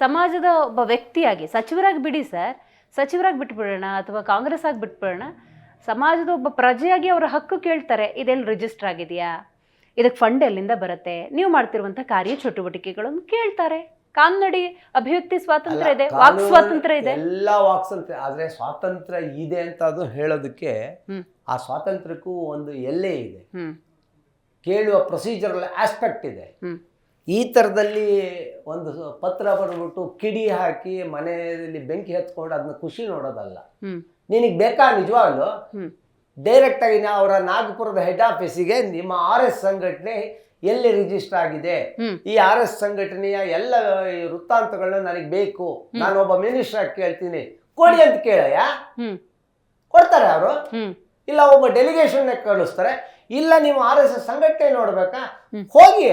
ಸಮಾಜದ ಒಬ್ಬ ವ್ಯಕ್ತಿಯಾಗಿ ಸಚಿವರಾಗಿ ಬಿಡಿ ಸರ್. ಸಚಿವರಾಗಿ ಬಿಟ್ಬಿಡೋಣ ಅಥವಾ ಕಾಂಗ್ರೆಸ್ ಆಗಿ ಬಿಟ್ಬಿಡೋಣ. ಸಮಾಜದ ಒಬ್ಬ ಪ್ರಜೆಯಾಗಿ ಅವರ ಹಕ್ಕು ಕೇಳ್ತಾರೆ. ಇದೆಲ್ಲ ರಿಜಿಸ್ಟರ್ ಆಗಿದೆಯಾ? ಇದಕ್ಕೆ ಫಂಡ್ ಎಲ್ಲಿಂದ ಬರುತ್ತೆ? ನೀವು ಮಾಡ್ತಿರುವಂಥ ಕಾರ್ಯ ಚಟುವಟಿಕೆಗಳನ್ನು ಕೇಳ್ತಾರೆ. ಕಾನ್ನಡಿ ಅಭಿವ್ಯಕ್ತಿ ಸ್ವಾತಂತ್ರ್ಯ ಇದೆ ವಾಕ್ ಸ್ವಾತಂತ್ರ್ಯ ಇದೆ. ಎಲ್ಲ ವಾಕ್ ಸ್ವಾತಂತ್ರ್ಯ ಆದರೆ ಸ್ವಾತಂತ್ರ್ಯ ಇದೆ ಅಂತ ಅದು ಹೇಳೋದಕ್ಕೆ ಆ ಸ್ವಾತಂತ್ರ್ಯಕ್ಕೂ ಒಂದು ಎಲ್ಲೇ ಇದೆ. ಕೇಳುವ ಪ್ರೊಸೀಜರಲ್ ಆಸ್ಪೆಕ್ಟ್ ಇದೆ. ಈ ಥರದಲ್ಲಿ ಒಂದು ಪತ್ರ ಬರ್ಬಿಟ್ಟು ಕಿಡಿ ಹಾಕಿ ಮನೆಯಲ್ಲಿ ಬೆಂಕಿ ಹತ್ಕೊಂಡು ಅದನ್ನ ಖುಷಿ ನೋಡೋದಲ್ಲ. ನಿನಗೆ ಬೇಕಾ ನಿಜವಾಗ್ಲು? ಡೈರೆಕ್ಟಾಗಿ ನಾ ಅವರ ನಾಗಪುರದ ಹೆಡ್ ಆಫೀಸಿಗೆ ನಿಮ್ಮ ಆರ್ ಎಸ್ ಸಂಘಟನೆ ಎಲ್ಲಿ ರಿಜಿಸ್ಟರ್ ಆಗಿದೆ? ಈ ಆರ್ ಎಸ್ ಸಂಘಟನೆಯ ಎಲ್ಲ ವೃತ್ತಾಂತಗಳನ್ನ ನನಗೆ ಬೇಕು. ನಾನು ಒಬ್ಬ ಮಿನಿಸ್ಟರ್ ಕೇಳ್ತೀನಿ. ಕೊಡಿ ಅಂತ ಕೇಳಯ್ಯ? ಕೊಡ್ತಾರೆ ಅವರು? ಇಲ್ಲ ಒಬ್ಬ ಡೆಲಿಗೇಷನ್ ಕಳಿಸ್ತಾರೆ. ಇಲ್ಲ ನೀವು ಆರ್ ಎಸ್ ಎಸ್ ಸಂಘಟನೆ ನೋಡ್ಬೇಕಾ. ಹೋಗಿ.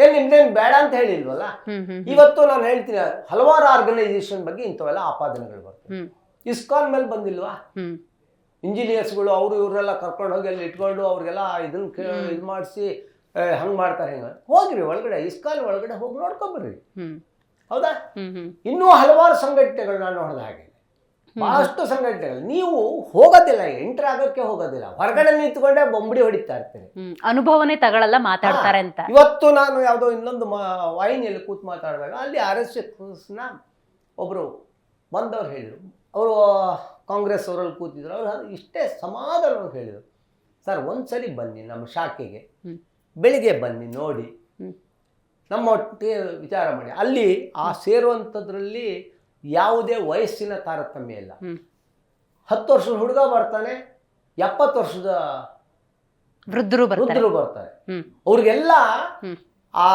ಏನ್ ನಿಮ್ದೇನು ಬೇಡ ಅಂತ ಹೇಳಿಲ್ವಲ್ಲ? ಇವತ್ತು ನಾನು ಹೇಳ್ತೀನಿ ಹಲವಾರು ಆರ್ಗನೈಸೇಷನ್ ಬಗ್ಗೆ ಇಂಥವೆಲ್ಲ ಆಪಾದನೆಗಳು ಬರ್ತವೆ. ಇಸ್ಕಾನ್ ಮೇಲೆ ಬಂದಿಲ್ವಾ? ಇಂಜಿನಿಯರ್ಸ್ಗಳು ಅವರು ಇವರೆಲ್ಲ ಕರ್ಕೊಂಡು ಹೋಗಿ ಅಲ್ಲಿ ಇಟ್ಕೊಂಡು ಅವ್ರಿಗೆಲ್ಲ ಇದನ್ನ ಇದು ಮಾಡಿಸಿ ಹಂಗೆ ಮಾಡ್ತಾರೆ ಹಿಂಗೆ ಹೋಗ್ರಿ ಒಳಗಡೆ ಇಸ್ಕಾನ್ ಒಳಗಡೆ ಹೋಗಿ ನೋಡ್ಕೊಂಬರ್ರಿ ಹೌದಾ? ಇನ್ನೂ ಹಲವಾರು ಸಂಘಟನೆಗಳು ನಾನು ನೋಡಿದ ಹಾಗೆ. ಬಹಳಷ್ಟು ಸಂಘಟನೆಗಳು. ನೀವು ಹೋಗೋದಿಲ್ಲ ಎಂಟರ್ ಆಗೋಕ್ಕೆ ಹೋಗೋದಿಲ್ಲ. ಹೊರಗಡೆ ನಿಂತ್ಕೊಂಡೆ ಬೊಂಬಡಿ ಹೊಡಿತಾ ಇರ್ತೇನೆ ಅನುಭವನೇ ತಗೊಳ್ಳಲ್ಲ ಮಾತಾಡ್ತಾರೆ ಅಂತ. ಇವತ್ತು ನಾನು ಯಾವುದೋ ಇನ್ನೊಂದು ವಾಹಿನಿಯಲ್ಲಿ ಕೂತ್ ಮಾತಾಡಿದಾಗ ಅಲ್ಲಿ ಆರ್ ಎಸ್ ಎಸ್ನ ಒಬ್ಬರು ಬಂದವ್ರು ಹೇಳಿದರು. ಅವರು ಕಾಂಗ್ರೆಸ್ ಅವರಲ್ಲಿ ಕೂತಿದ್ರು. ಅವ್ರು ಇಷ್ಟೇ ಸಮಾಧಾನವಾಗಿ ಹೇಳಿದರು. ಸರ್ ಒಂದ್ಸಲಿ ಬನ್ನಿ ನಮ್ಮ ಶಾಖೆಗೆ. ಬೆಳಿಗ್ಗೆ ಬನ್ನಿ ನೋಡಿ. ನಮ್ಮ ಒಟ್ಟಿಗೆ ವಿಚಾರ ಮಾಡಿ. ಅಲ್ಲಿ ಆ ಸೇರುವಂಥದ್ರಲ್ಲಿ ಯಾವುದೇ ವಯಸ್ಸಿನ ತಾರತಮ್ಯ ಇಲ್ಲ. ಹತ್ತು ವರ್ಷದ ಹುಡುಗ ಬರ್ತಾನೆ ಎಪ್ಪತ್ತು ವರ್ಷದ ವೃದ್ಧರು ಬರ್ತಾರೆ. ವೃದ್ಧರು ಬರ್ತಾರೆ. ಅವ್ರಿಗೆಲ್ಲ ಆ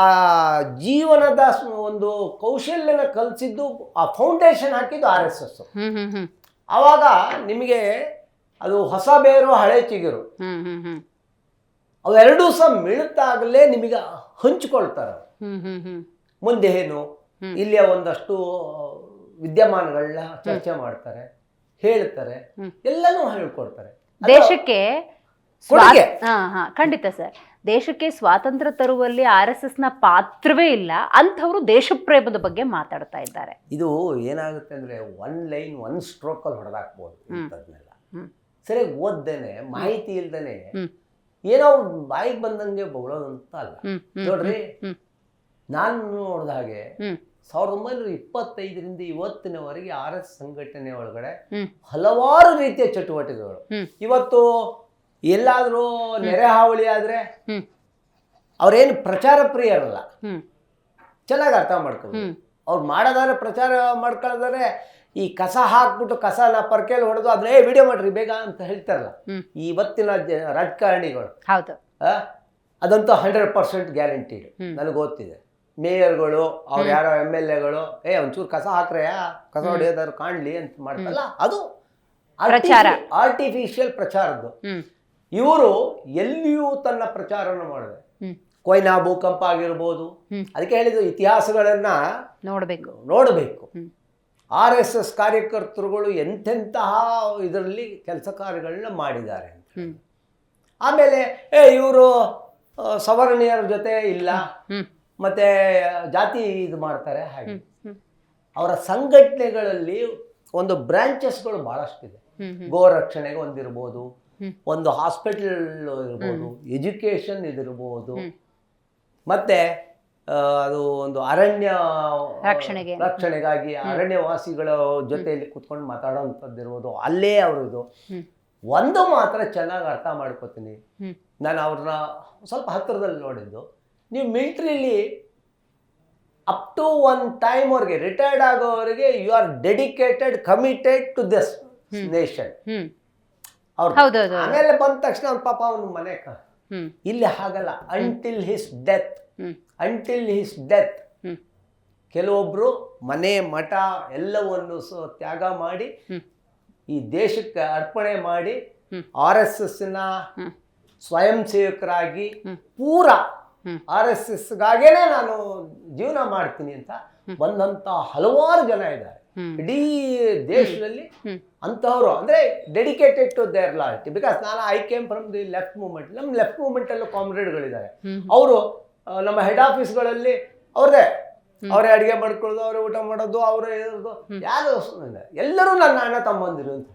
ಜೀವನದ ಒಂದು ಕೌಶಲ್ಯನ ಕಲಿಸಿದ್ದು ಆ ಫೌಂಡೇಶನ್ ಹಾಕಿದ್ದು ಆರ್ ಎಸ್ ಎಸ್. ಆವಾಗ ನಿಮಗೆ ಅದು ಹೊಸ ಬೇರು ಹಳೆ ಚಿಗುರು. ಅವೆರಡೂ ಸಹ ಮಿಳುತ್ತಾಗಲೇ ನಿಮಗೆ ಹಂಚ್ಕೊಳ್ತಾರೆ. ಮುಂದೆ ಏನು. ಇಲ್ಲಿಯ ಒಂದಷ್ಟು ವಿದ್ಯಮಾನಗಳನ್ನ ಚರ್ಚೆ ಮಾಡ್ತಾರೆ ಹೇಳ್ತಾರೆ. ಎಲ್ಲನೂ ಹೇಳ್ಕೊಡ್ತಾರೆ. ದೇಶಕ್ಕೆ ಖಂಡಿತ ಸರ್. ದೇಶಕ್ಕೆ ಸ್ವಾತಂತ್ರ್ಯ ತರುವಲ್ಲಿ ಆರ್ ಎಸ್ ಎಸ್ನ ಪಾತ್ರವೇ ಇಲ್ಲ ಅಂಥವ್ರು ದೇಶಪ್ರೇಮದ ಬಗ್ಗೆ ಮಾತಾಡ್ತಾ ಇದ್ದಾರೆ. ಇದು ಏನಾಗುತ್ತೆ ಅಂದ್ರೆ ಒನ್ ಲೈನ್ ಒನ್ ಸ್ಟ್ರೋಕಲ್ಲಿ ಹೊಡೆದಾಕ್ಬೋದು ಇಂಥದ್ನೆಲ್ಲ. ಸರಿಯಾಗಿ ಓದ್ದೇನೆ ಮಾಹಿತಿ ಇಲ್ದೇನೆ ಏನೋ ಬಾಯಿಗೆ ಬಂದಂಗೆ ಬಗಳೋದಂತ ಅಂತ ಅಲ್ಲ ನೋಡ್ರಿ ನಾನು ನೋಡಿದ ಹಾಗೆ ಸಾವಿರದ ಒಂಬೈನೂರ ಇಪ್ಪತ್ತೈದರಿಂದ ಇವತ್ತಿನವರೆಗೆ ಆರ್ ಎಸ್ ಸಂಘಟನೆ ಒಳಗಡೆ ಹಲವಾರು ರೀತಿಯ ಚಟುವಟಿಕೆಗಳು. ಇವತ್ತು ಎಲ್ಲಾದರೂ ನೆರೆ ಹಾವಳಿ ಆದರೆ ಅವರೇನು ಪ್ರಚಾರ ಪ್ರಿಯರಲ್ಲ ಚೆನ್ನಾಗಿ ಅರ್ಥ ಮಾಡ್ಕೊಂಡು ಹ್ಮ್. ಅವ್ರು ಮಾಡೋದಾದ್ರೆ ಪ್ರಚಾರ ಮಾಡ್ಕೊಳ್ಳೋದಾದ್ರೆ ಈ ಕಸ ಹಾಕ್ಬಿಟ್ಟು ಕಸನ ಪರ್ಕೆಯಲ್ಲಿ ಹೊಡೆದು ಅದನ್ನ ಏ ವಿಡಿಯೋ ಮಾಡ್ರಿ ಬೇಗ ಅಂತ ಹೇಳ್ತಾರಲ್ಲ. ಇವತ್ತಿನ ರಾಜಕಾರಣಿಗಳು. ಅದಂತೂ ಹಂಡ್ರೆಡ್ ಪರ್ಸೆಂಟ್ ಗ್ಯಾರಂಟಿಡ್. ನನಗೆ ಗೊತ್ತಿದೆ. ಮೇಯರ್ಗಳು ಅವ್ರು ಯಾರೋ ಎಂ ಎಲ್ ಎಗಳು ಏ ಒಂಚೂರು ಕಸ ಹಾಕ್ರೆ ಕಸ ಹೊಡೆಯೋದಾದ್ರು ಕಾಣ್ಲಿ ಅಂತ ಮಾಡ್ತಲ್ಲ ಅದು ಪ್ರಚಾರ. ಆರ್ಟಿಫಿಷಿಯಲ್ ಪ್ರಚಾರದ್ದು. ಇವರು ಎಲ್ಲಿಯೂ ತನ್ನ ಪ್ರಚಾರವನ್ನು ಮಾಡಿದೆ. ಕೊಯ್ನಾ ಭೂಕಂಪ ಆಗಿರ್ಬೋದು. ಅದಕ್ಕೆ ಹೇಳಿದ್ರು ಇತಿಹಾಸಗಳನ್ನ ನೋಡಬೇಕು. ನೋಡಬೇಕು. ಆರ್ ಎಸ್ ಎಸ್ ಕಾರ್ಯಕರ್ತರುಗಳು ಎಂತೆಂತಹ ಇದರಲ್ಲಿ ಕೆಲಸ ಕಾರ್ಯಗಳನ್ನ ಮಾಡಿದ್ದಾರೆ ಅಂತ ಆಮೇಲೆ ಏ ಇವರು ಸವರ್ಣೀಯರ ಜೊತೆ ಇಲ್ಲ. ಮತ್ತೆ ಜಾತಿ ಇದು ಮಾಡ್ತಾರೆ ಹಾಗೆ. ಅವರ ಸಂಘಟನೆಗಳಲ್ಲಿ ಒಂದು ಬ್ರಾಂಚಸ್ಗಳು ಬಹಳಷ್ಟಿದೆ. ಗೋ ರಕ್ಷಣೆಗೆ ಒಂದಿರ್ಬೋದು ಒಂದು ಹಾಸ್ಪಿಟಲ್ ಇರ್ಬೋದು ಎಜುಕೇಶನ್ ಇದಿರ್ಬೋದು ಮತ್ತೆ ಅದು ಒಂದು ಅರಣ್ಯ ರಕ್ಷಣೆಗೆ. ರಕ್ಷಣೆಗಾಗಿ ಅರಣ್ಯವಾಸಿಗಳ ಜೊತೆಯಲ್ಲಿ ಕುತ್ಕೊಂಡು ಮಾತಾಡೋವಂಥದ್ದಿರ್ಬೋದು ಅಲ್ಲೇ ಅವ್ರದ್ದು. ಒಂದು ಮಾತ್ರ ಚೆನ್ನಾಗಿ ಅರ್ಥ ಮಾಡ್ಕೋತೀನಿ. ನಾನು ಅವ್ರನ್ನ ಸ್ವಲ್ಪ ಹತ್ತಿರದಲ್ಲಿ ನೋಡಿದ್ದು. ನೀವು ಮಿಲ್ಟ್ರಿಲಿ ಅಪ್ ಟು ಒನ್ ಟೈಮ್ ಅವ್ರಿಗೆ retired ಆಗೋವರೆಗೆ you are dedicated committed to this nation ಅವ್ರು ಆಮೇಲೆ ಬಂದ ತಕ್ಷಣ ಅವ್ನ ಪಾಪ ಅವನ ಮನೆ ಇಲ್ಲಿ ಹಾಗಲ್ಲ. Until his death until his death ಕೆಲವೊಬ್ರು ಮನೆ ಮಠ ಎಲ್ಲವನ್ನು ತ್ಯಾಗ ಮಾಡಿ ಈ ದೇಶಕ್ಕೆ ಅರ್ಪಣೆ ಮಾಡಿ. ಆರ್ ಎಸ್ ಎಸ್ನ ಸ್ವಯಂ ಸೇವಕರಾಗಿ ಪೂರಾ ಆರ್ ಎಸ್ ಎಸ್ಗಾಗೇನೆ ನಾನು ಜೀವನ ಮಾಡ್ತೀನಿ ಅಂತ ಬಂದಂತ ಹಲವಾರು ಜನ ಇದ್ದಾರೆ. ಇಡೀ ದೇಶದಲ್ಲಿ ಅಂತವರು ಅಂದ್ರೆ dedicated to their loyalty because ನಾನು I came from the left movement ನಮ್ಮ ಲೆಫ್ಟ್ ಮೂವ್ಮೆಂಟ್ ಅಲ್ಲೂ ಕಾಮ್ರೇಡ್ಗಳಿದ್ದಾರೆ ಅವರು ನಮ್ಮ ಹೆಡ್ ಆಫೀಸ್ಗಳಲ್ಲಿ ಅವ್ರದೇ. ಅವರೇ ಅಡಿಗೆ ಮಾಡ್ಕೊಳ್ಳೋದು ಅವರೇ ಊಟ ಮಾಡೋದು ಅವರೇ ಇರೋದು. ಯಾರು ಎಲ್ಲರೂ ನನ್ನ ಅಣ್ಣ ತಮ್ಮಂದಿರು ಅಂತ.